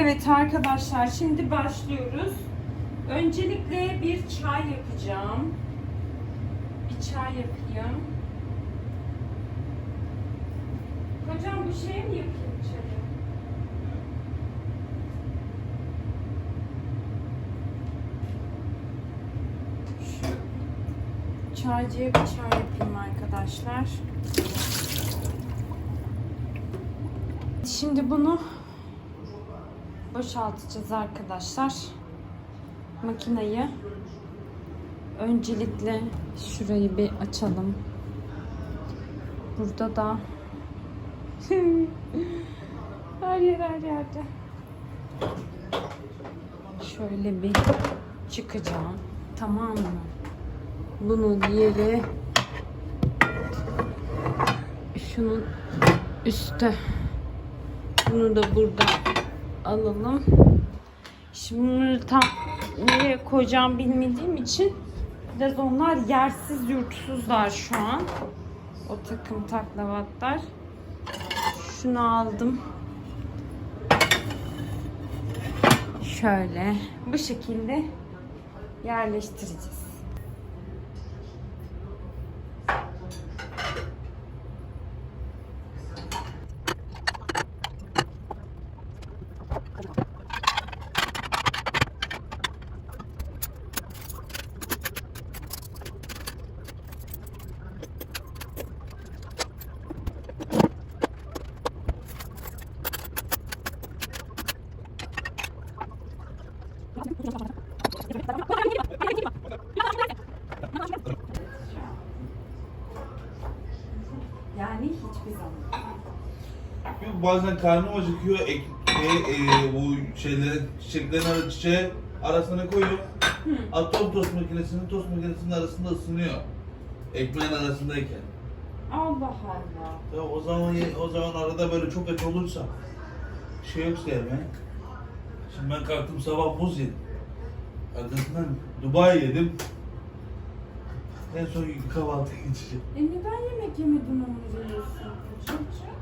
Evet arkadaşlar şimdi başlıyoruz. Öncelikle bir çay yapacağım. Bir çay yapayım. Hocam bu şeye mi yapayım çayı? Şu çaycıya bir çay yapayım arkadaşlar. Şimdi bunu boşaltacağız arkadaşlar. Makinayı. Öncelikle şurayı bir açalım. Burada da her yer her yerde. Şöyle bir çıkacağım. Tamam mı? Bunu diğeri şunun üstte. Bunu da burada alalım. Şimdi bunları tam nereye koyacağım bilmediğim için biraz onlar yersiz yurtsuzlar şu an. O takım taklavatlar. Şunu aldım. Şöyle bu şekilde yerleştireceğiz. Yani hiçbir zaman. Yok, Bazen karnım acıkıyor. Ek, e, bu şeylerin, çiçeklerin ara, çiçeği arasına koyuyor. Atom tost makinesinin tost makinesinin arasında ısınıyor. Ekmeğin arasındayken. Allah Allah. Ya o zaman o zaman arada böyle çok aç olursa şey yoksa yemeğe. Şimdi ben kalktım sabah buz yedim. Arkasından Dubai yedim. En son kahvaltıya geçeceğim. E neden yemek yemedin onu yiyorsun? Çünkü Şimdi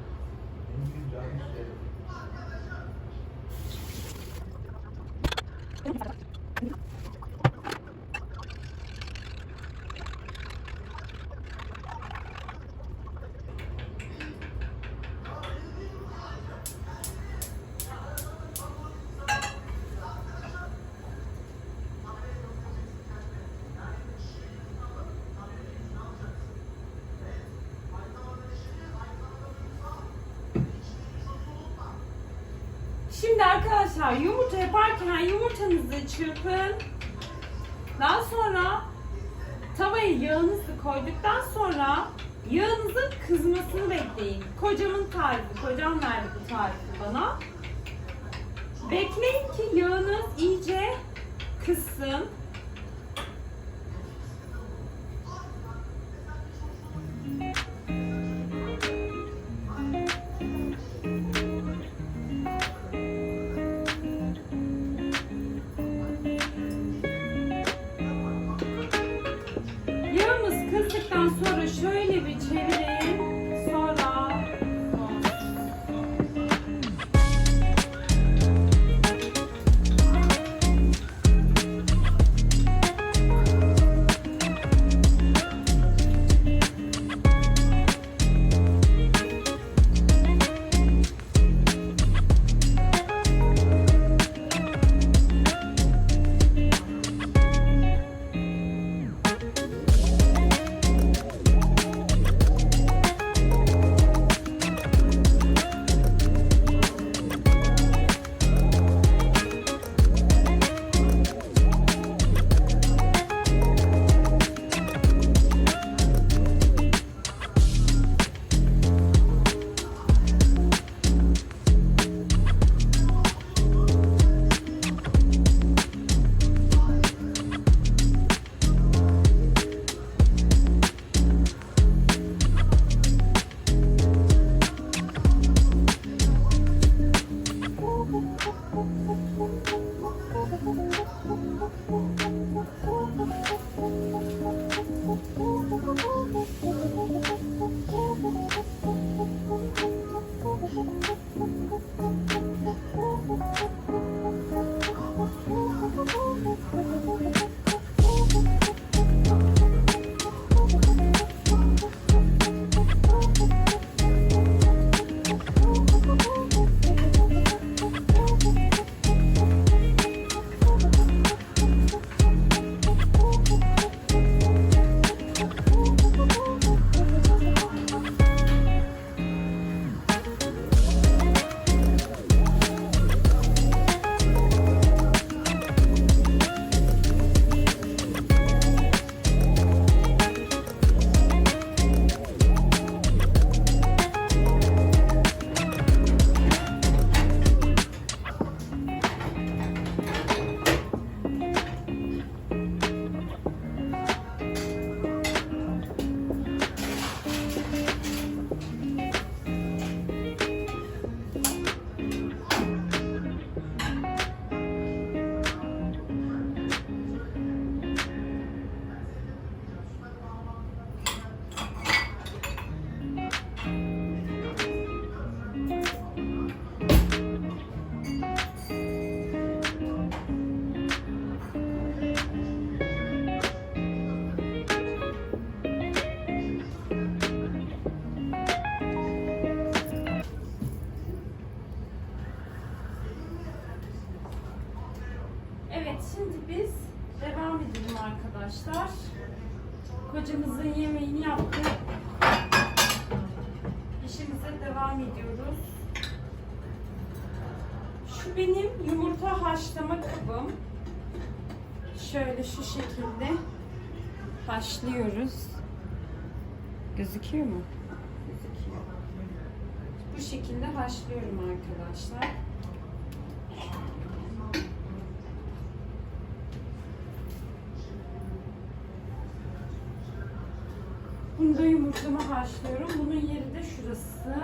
arkadaşlar yumurta yaparken yumurtanızı çırpın. Daha sonra tavaya yağınızı koyduktan sonra yağınızın kızmasını bekleyin. Kocamın tarifi, kocam verdi bu tarifi bana. Bekleyin ki yağınız iyice kızsın. Şimdi biz devam edelim arkadaşlar. Kocamızın yemeğini yaptık. İşimize devam ediyoruz. Şu benim yumurta haşlama kabım. Şöyle şu şekilde haşlıyoruz. Gözüküyor mu? Gözüküyor. Bu şekilde haşlıyorum arkadaşlar. Haşlıyorum. Bunun yeri de şurası.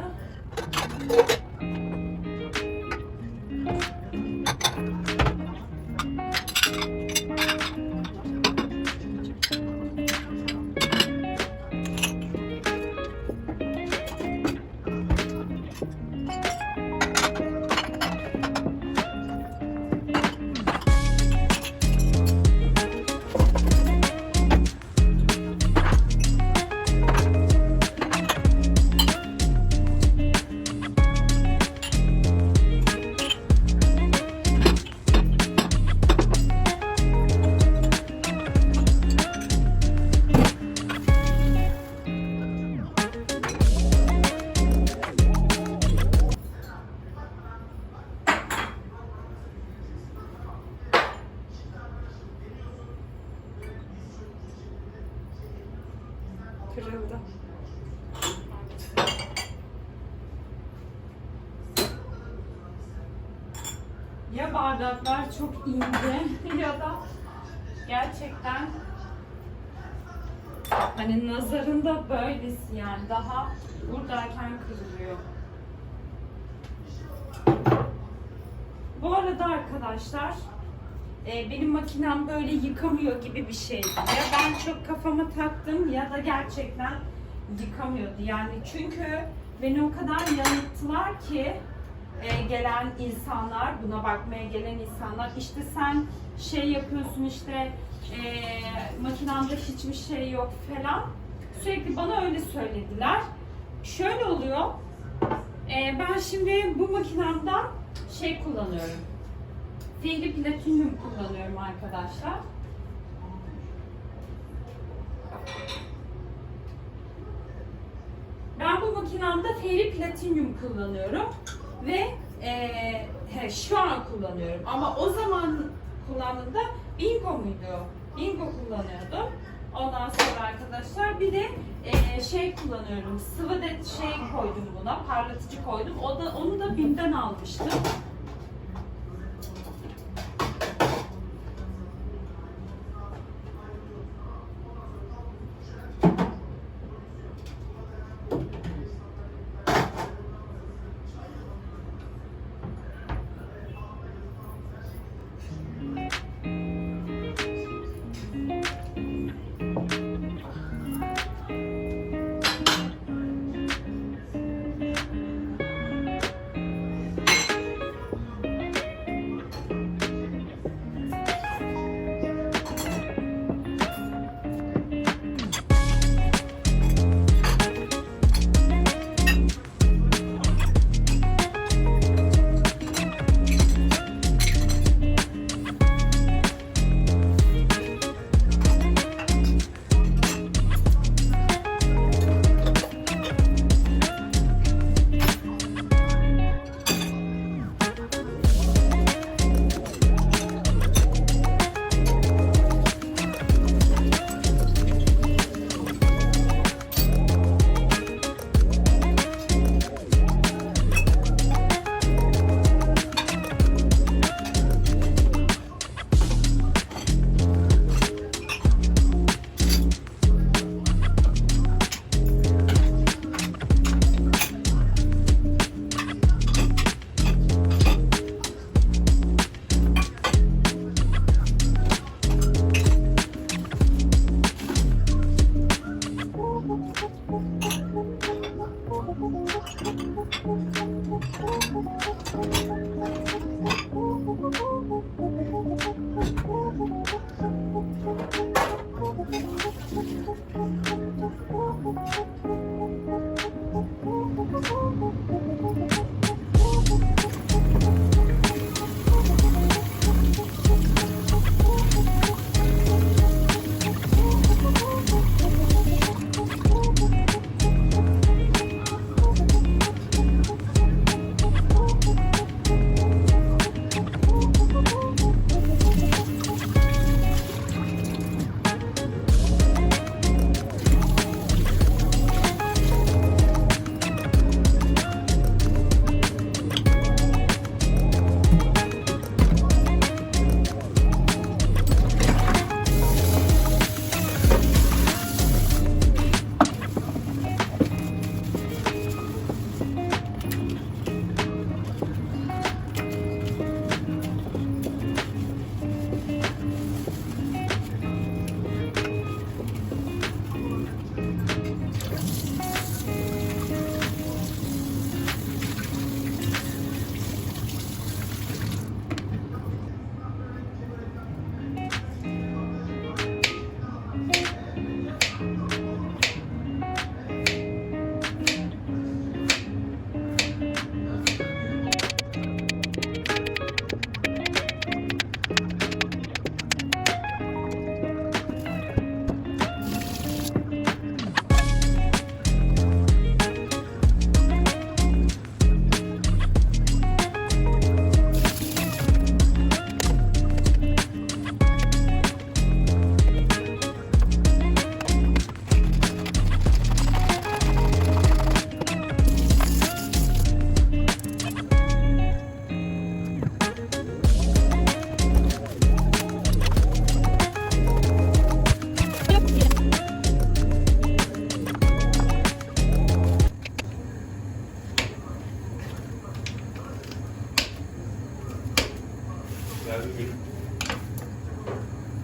Hani nazarında böylesi yani daha buradayken kırılıyor. Bu arada arkadaşlar e, benim makinem böyle yıkamıyor gibi bir şeydi. Ya ben çok kafama taktım ya da gerçekten yıkamıyordu. Yani çünkü beni o kadar yanılttılar ki e, gelen insanlar, buna bakmaya gelen insanlar işte sen şey yapıyorsun işte e, makinanda hiçbir şey yok falan. Sürekli bana öyle söylediler. Şöyle oluyor. e, ben şimdi bu makinemden şey kullanıyorum. Fihli platinyum kullanıyorum arkadaşlar. Ben bu makinemde feri platinyum kullanıyorum ve eee, he, şu an kullanıyorum ama o zaman kullandığımda Bingo muydu? Bingo kullanıyordum. Ondan sonra arkadaşlar bir de eee, şey kullanıyorum. Sıvı de şey koydum buna, parlatıcı koydum. O da onu da Bim'den almıştım. Thank you.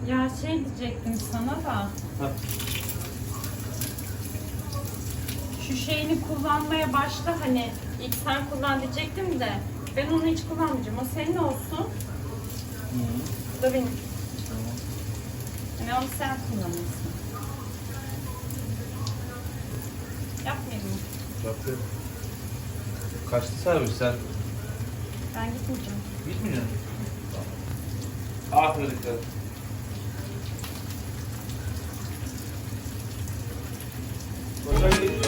Ya şey diyecektim sana da. Ha. Şu şeyini kullanmaya başla hani ilk sen kullan diyecektim de ben onu hiç kullanmayacağım. O senin olsun. Hı. Bu da benim. Tamam. Yani onu sen kullanırsın. Yapmayayım mı? Bakın. Kaçtı servis sen? Ben gitmeyeceğim. Gitmeyeceğim. Ağzına dikkat. Hocam